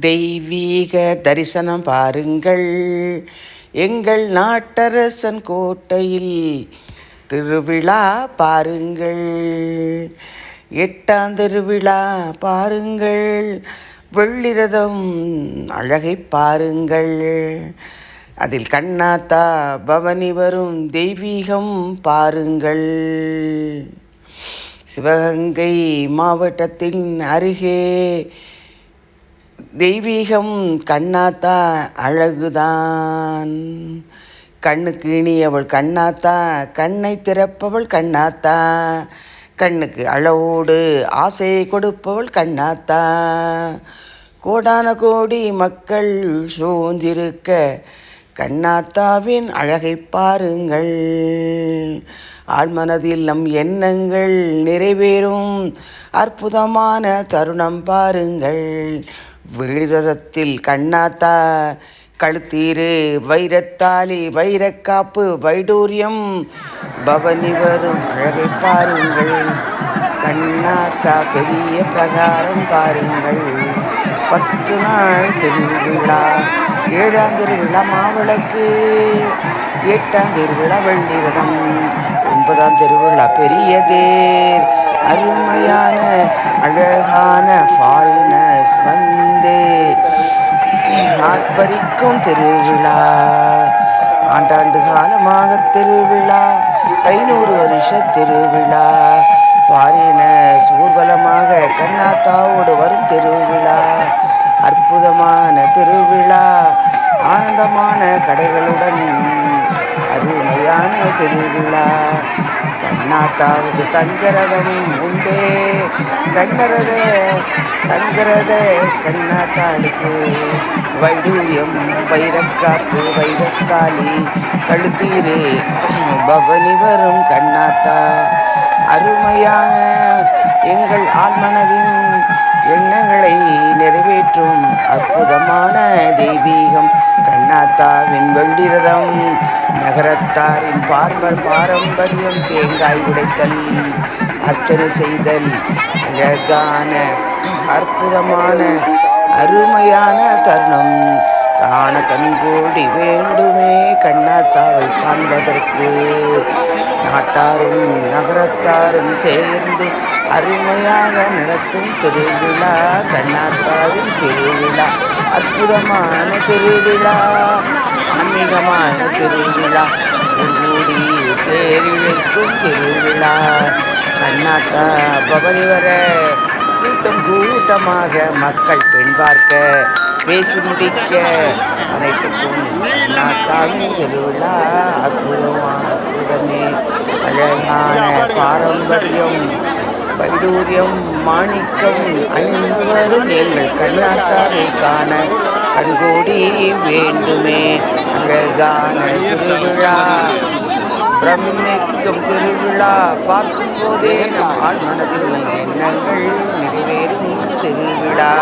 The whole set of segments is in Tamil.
தெய்வீக தரிசனம் பாருங்கள். எங்கள் நாட்டரசன் கோட்டையில் திருவிழா பாருங்கள். எட்டாம் திருவிழா பாருங்கள். வெள்ளிரதம் அழகை பாருங்கள். அதில் கண்ணாத்தா பவனி வரும் தெய்வீகம் பாருங்கள். சிவகங்கை மாவட்டத்தின் அருகே தெய்வீகம் கண்ணாத்தா அழகுதான். கண்ணுக்கு இனியவள் கண்ணாத்தா கண்ணை திறப்பவள் கண்ணாத்தா. கண்ணுக்கு அளவோடு ஆசையை கொடுப்பவள் கண்ணாத்தா. கோடான கோடி மக்கள் சூழ்ந்திருக்க கண்ணாத்தாவின் அழகை பாருங்கள். ஆழ்மனதில் நம் எண்ணங்கள் நிறைவேறும். அற்புதமான தருணம் பாருங்கள். விழுதத்தில் கண்ணாத்தா கழுத்தீரு வைரத்தாலி வைரக்காப்பு வைடூரியம் பவனி வரும் அழகை பாருங்கள். கண்ணாத்தா பெரிய பிரகாரம் பாருங்கள். பத்து நாள் திருவிழா ஏழாம் திருவிழா மாவிளக்கு எட்டாம் திருவிழா வெள்ளிரதம் ஒன்பதாம் திருவிழா பெரிய தேர் அருமையான அழகான ஃபாரினர்ஸ் வந்து. ஆர்ப்பரிக்கும் திருவிழா ஆண்டாண்டு காலமாக திருவிழா ஐநூறு வருஷ திருவிழா. ஃபாரினர்ஸ் ஊர்வலமாக கண்ணாத்தாவோடு வரும் திருவிழா. அற்புதமான திருவிழா ஆனந்தமான கடைகளுடன் அருமையான திருவிழா. கண்ணாத்தாவுக்கு தங்கரதம் உண்டே கண்ணரத தங்கரத கண்ணாத்தாளுக்கு. வைடூரியம் வைரக்காப்பு வைரத்தாலி கழுத்தீரே பவனி வரும் கண்ணாத்தா. அருமையான எங்கள் ஆழ்மனதின் நிறைவேற்றும் அற்புதமான தெய்வீகம். கண்ணாத்தாவின் வெள்ளிரதம் நகரத்தாரின் பார்மர் பாரம்பரியம் தேங்காய் உடைத்தல் அர்ச்சனை செய்தல் அழகான அற்புதமான அருமையான தருணம். காண கண்கூடி வேண்டுமே கண்ணாத்தாவை காண்பதற்கு. நாட்டாரும் நகரத்தாரும் சேர்ந்து அருமையாக நடத்தும் திருவிழா கண்ணாத்தாவின் திருவிழா அற்புதமான திருவிழா ஆன்மீகமான திருவிழா கூடி தேரிழைக்கும் திருவிழா. கண்ணாத்தா பவனி வர கூட்டம் கூட்டமாக மக்கள் பெண் பார்க்க பேசி முடிக்க அனைத்துக்கும் கண்ணாத்தாவின் திருவிழா அற்புதமாக அற்புதமே. அழகான பாரம்பரியம் வைடூரியம் மாணிக்கம் அணிந்து வரும் எங்கள் கண்ணாத்தாரை காண கண்கூடி வேண்டுமே. அழகான திருவிழா பிரமிக்கும் திருவிழா. பார்க்கும் போதே நம் ஆள் மனதில் எண்ணங்கள் நிறைவேறும் திருவிழா.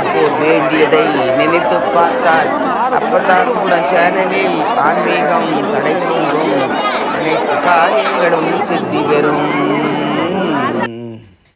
பார்ப்போர் வேண்டியதை நினைத்து பார்த்தால் அப்பதான் கூட சேனலில் ஆன்மீகம் தலை தூங்கும் அனைத்து காரியங்களும் சித்தி பெறும்.